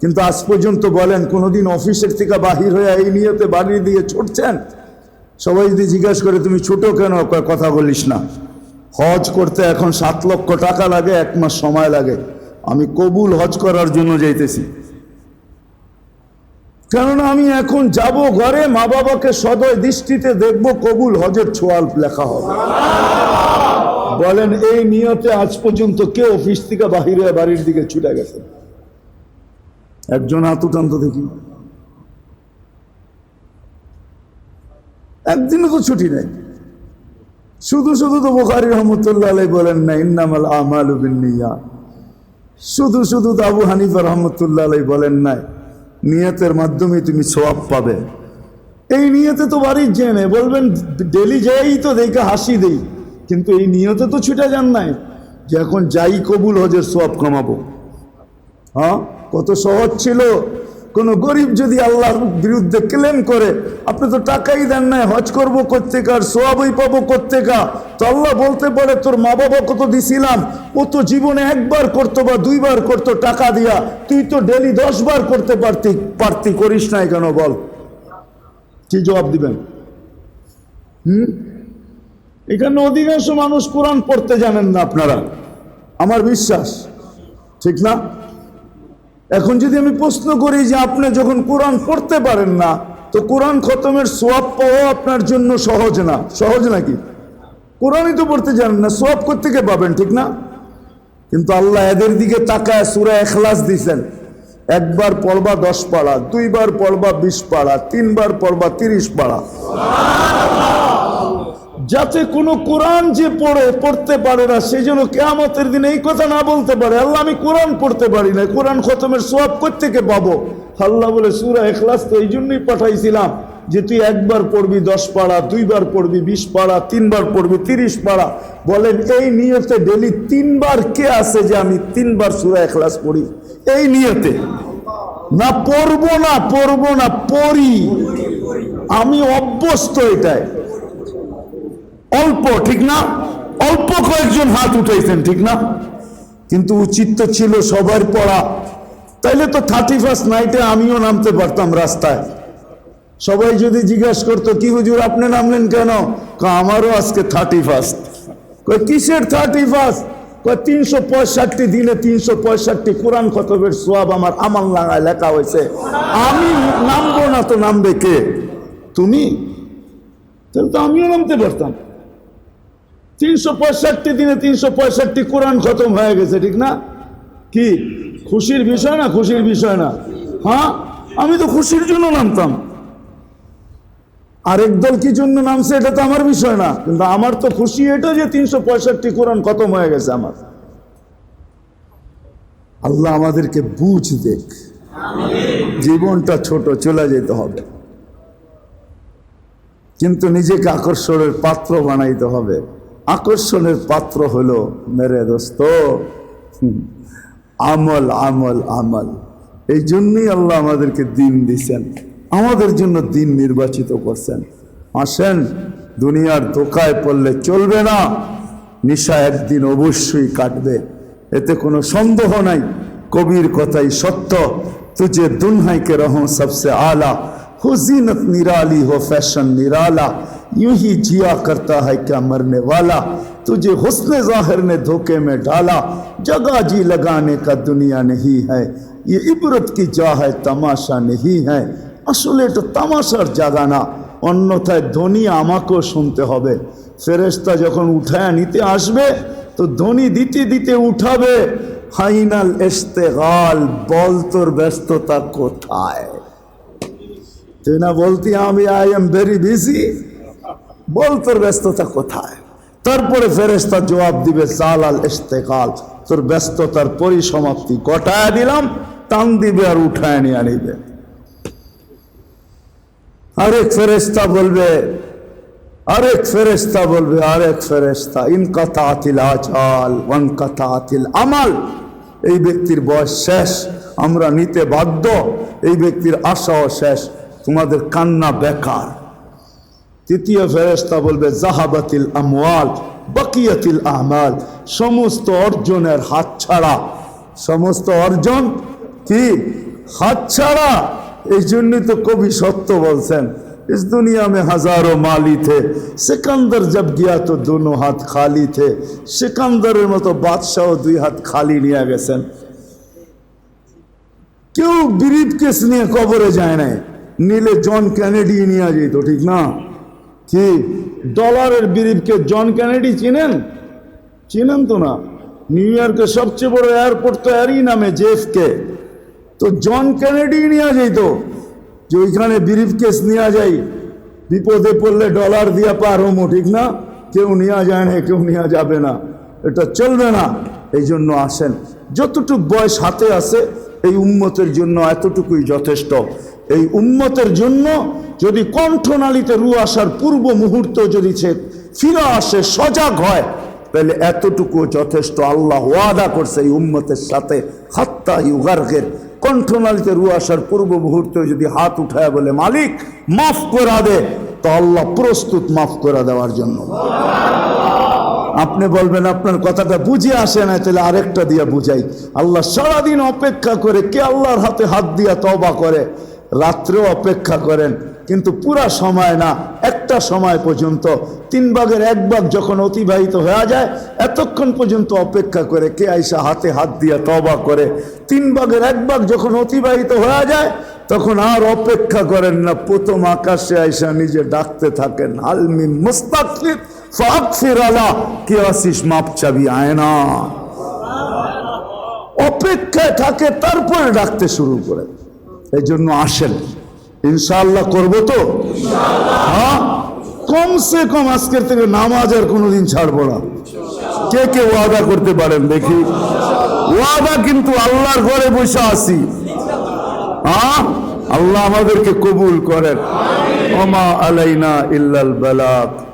কিন্তু আজ পর্যন্ত বলেন, কোনোদিন অফিসের থেকে বাহির হয়ে এই নিয়তে বাড়ির দিকে ছুটছেন? সবাই যদি জিজ্ঞাসা করে, তুমি ছোট কেন? কথা বলিস না। হজ করতে এখন সাত লক্ষ টাকা লাগে, এক মাস সময় লাগে। আমি কবুল হজ করার জন্য যাইতেছি। কেননা আমি এখন যাব ঘরে মা বাবাকে সদয় দৃষ্টিতে দেখব, কবুল হজের ছোয়াল লেখা হবে। বলেন, এই নিয়তে আজ পর্যন্ত কে অফিস থেকে বাহিরে বাড়ির দিকে ছুটে গেছে। একজন হাত উঠান্ত দেখি। একদিনও তো ছুটি নেই। শুধু শুধু তো বোখারি রহমতুল্লাহ বলেন না, ইন্নামাল আমাল শুধু শুধু তো আবু হানিফা রহমতুল্লাহ বলেন নাই নিয়তের মাধ্যমে তুমি সোয়াব পাবে। এই নিয়তে তো বাড়ির জেনে বলবেন, ডেলি যাই তো দেখে হাসি দেই, কিন্তু এই নিয়তে তো ছুটে যান নাই যে এখন যাই কবুল হজের সোয়াব কমাবো। হ্যাঁ? কত সহজ ছিল। কোন গরিব যদি আল্লাহর বিরুদ্ধে ক্লেম করে, আপনি তো টাকাই দেন নাই, হজ করব কোথেকার সোয়াবই পাবো কোথেকা তো আল্লাহ বলতে পারে, তোর মা বাবা কত দিছিলাম, ও তো জীবনে একবার করতো বা দুইবার করতো টাকা দিয়া, তুই তো ডেলি দশ বার করতে পারতি পারতি, করিস নাই কেন বল? কি জবাব দিবেন? হুম? এখানে অধিকাংশ মানুষ কোরআন পড়তে জানেন না আপনারা। আমার বিশ্বাস, ঠিক না? এখন যদি আমি প্রশ্ন করি যে আপনি যখন কোরআন পড়তে পারেন না, তো কোরআন খতমের সোয়াব পাওয়া আপনার জন্য সহজ না। সহজ নাকি? কোরআনই তো পড়তে জানেন না, সোয়াব থেকে পাবেন, ঠিক না? কিন্তু আল্লাহ এদের দিকে তাকায়, সুরা এখলাস দিছেন। একবার পড়বা দশ পাড়া, দুইবার পড়বা বিশ পাড়া, তিনবার পড়বা তিরিশ পাড়া। যাতে কোনো কোরআন যে পড়ে, পড়তে পারে না, সেই জন্য কেয়ামতের দিনে এই কথা না বলতে পারে। আল্লাহ, আমি কোরআন পড়তে পারি না, কোরআন খতমের সোয়াব থেকে পাবো? আল্লাহ বলে, সুরা এখলাস তো এই জন্যই পাঠাইছিলাম যে তুই একবার পড়বি দশ পাড়া, দুইবার পড়বি বিশ পাড়া, তিনবার পড়বি তিরিশ পাড়া। বলেন, এই নিয়তে ডেলি তিনবার কে আছে যে আমি তিনবার সুরা এখলাস পড়ি? এই নিয়তে। না পড়ব না পড়ব না, পড়ি। আমি অভ্যস্ত এটাই অল্প, ঠিক না? অল্প কয়েকজন হাত উঠাইছেন, ঠিক না? কিন্তু উচিত তো ছিল সবার পড়া। তাইলে তো থার্টি ফার্স্ট নাইটে আমিও নামতে পারতাম রাস্তায়। সবাই যদি জিজ্ঞাসা করতো, কি হুজুর, আপনি নামলেন কেন? আমারও আজকে থার্টি ফার্স্ট। কিসের থার্টি ফার্স্ট? তিনশো পঁয়ষট্টি দিনে তিনশো পঁয়ষট্টি কোরআন খতবের সোয়াব আমার আমার লাগায় লেখা হয়েছে। আমি নামবো না তো নামবে কে? তুমি? তাহলে তো আমিও নামতে পারতাম। তিনশো পঁয়ষট্টি দিনে তিনশো পঁয়ষট্টি কোরআন খতম হয়ে গেছে, ঠিক না? কি? খুশির বিষয় না খুশির বিষয় না? হ্যাঁ? আমি তো খুশির জন্য নামতাম। আরেক দল কি জন্য নামছে এটা তো আমার বিষয় না, কিন্তু আমার তো খুশি এটা যে তিনশো পঁয়ষট্টি কোরআন খতম হয়ে গেছে আমার। আল্লাহ আমাদেরকে বুঝ দেখ। জীবনটা ছোট, চলে যেতে হবে। কিন্তু নিজেকে আকর্ষণের পাত্র বানাইতে হবে। আকর্ষণের পাত্র হলো, মেরে দোস্ত। আমল আমল আমল। এই জন্যই আল্লাহ আমাদেরকে দিন দিছেন। আমাদের জন্য দিন নির্বাচিত করছেন। আসেন, দুনিয়ার ধোকায় পড়লে চলবে না। নিশা একদিন অবশ্যই কাটবে। এতে কোনো সন্দেহ নাই। কবির কথাই সত্য। তুজে দুনহাইকে রহ সবসে আলা। হুজিনত নিরালি হো ফ্যাশন নিরালা। यूं ही जिया करता है क्या मरने वाला तुझे हुस्न जाहिर ने धोखे में डाला जगह जी लगाने का दुनिया नहीं है ये इबरत की जा है तमाशा नहीं है আসলে এটা তামাশার জায়গা না অন্যথায় ধ্বনি আমাকেও শুনতে হবে ফেরেশতা যখন উঠায় নিতে আসবে তো ধ্বনি দিতে দিতে উঠাবে ফাইনাল ইস্তেগাল বল তোর ব্যস্ততা কোথায় তুই না বলতি আমি আই এম ভেরি বিজি বল তোর ব্যস্ততা কোথায়? তারপরে ফেরেস্তা জবাব দিবে জাল আল ইস্তেকাল তোর ব্যস্ততার পরিসমাপ্তি গটায় দিলাম, টান দিবে আর উঠায় নিয়ে আনিবে আরেক ফেরেস্তা বলবে, আরেক ফেরেস্তা বলবে, আরেক ফেরেস্তা ইনকাতা আতিল আচাল ওয়ানকাতা আতিল আমাল। এই ব্যক্তির বয়স শেষ, আমরা নিতে বাধ্য, এই ব্যক্তির আশাও শেষ, তোমাদের কান্না বেকার। তৃতীয় ফেরেস্তা বলবে জাহাবাতিল আমওয়াল বাকিয়াতিল আমাল সমস্ত অর্জনের হাত ছাড়া সমস্ত অর্জন কি হাত ছাড়া এই জন্যই তো কবি সত্য বলছেন इस दुनिया में हजारों माली थे सिकंदर जब गया तो दोनों हाथ खाली थे সিকান্দারের মতো বাদশাহ দুই হাত খালি নিয়ে গেছেন কেউ বিরিফ কেস নিয়ে কবরে যায় নাই নিলে জন ক্যানেডি নিয়ে যেত ঠিক না কি? ডলারের বিরিফকে জন ক্যানেডি চিনেন? চিনেন তো না। নিউ ইয়র্কের সবচেয়ে বড় এয়ারপোর্ট তো এরই নামে জেফকে তো জন ক্যানেডি নিয়ে যেত যে ওইখানে বিরিফ কেস নিয়ে যাই বিপদে পড়লে ডলার দিয়া পার হমো, ঠিক না? কেউ নেওয়া যায় না, কেউ নেওয়া যাবে না। এটা চলবে না। এই জন্য আসেন। যতটুক বয়স হাতে আছে, এই উম্মতের জন্য এতটুকুই যথেষ্ট। এই উম্মতের জন্য যদি কণ্ঠনালীতে রু আসার পূর্ব মুহূর্ত যদি সে ফিরে আসে, সজাগ হয়, তাহলে এতটুকু যথেষ্ট আল্লাহ ওয়াদা করছে এই উম্মতের সাথে। হাত্তা ইউগার্গের কণ্ঠনালীতে রু আসার পূর্ব মুহূর্তে যদি হাত উঠায় বলে, মালিক, মাফ করা দে। তো আল্লাহ প্রস্তুত মাফ করে দেওয়ার জন্য। আপনি বলবেন, আপনার কথাটা বুঝে আসে না, তাহলে আরেকটা দিয়ে বুঝাই। আল্লাহ সারাদিন অপেক্ষা করে কে আল্লাহর হাতে হাত দিয়া তবা করে? রাত্রেও অপেক্ষা করেন। কিন্তু পুরা সময় না, একটা সময় পর্যন্ত, তিন ভাগের এক ভাগ যখন অতিবাহিত হয়ে যায়, এতক্ষণ পর্যন্ত অপেক্ষা করে, কে আইসা হাতে হাত দিয়ে তবা করে। তিন ভাগের এক ভাগ যখন অতিবাহিত হয়ে যায়, তখন আর অপেক্ষা করেন না, প্রথম আকাশে আইসা নিজে ডাকতে থাকেন আলমি মুস্তাকলিত ফাকফির আলা, কে আসিস মাপ চাবি আয় না অপেক্ষায় থাকে, তারপরে ডাকতে শুরু করে এই জন্য আসেন। ইনশাল্লাহ করব তো? হ্যাঁ? কমসে কম আজকের থেকে নামাজ আর কোনোদিন ছাড়বো না। কে কে ওয়াদা করতে পারেন দেখি। ওয়াদা কিন্তু আল্লাহর ঘরে বসে আসি হ্যাঁ? আল্লাহ আমাদেরকে কবুল করেন। ওমা আলাইনা ইল্লাল বালাক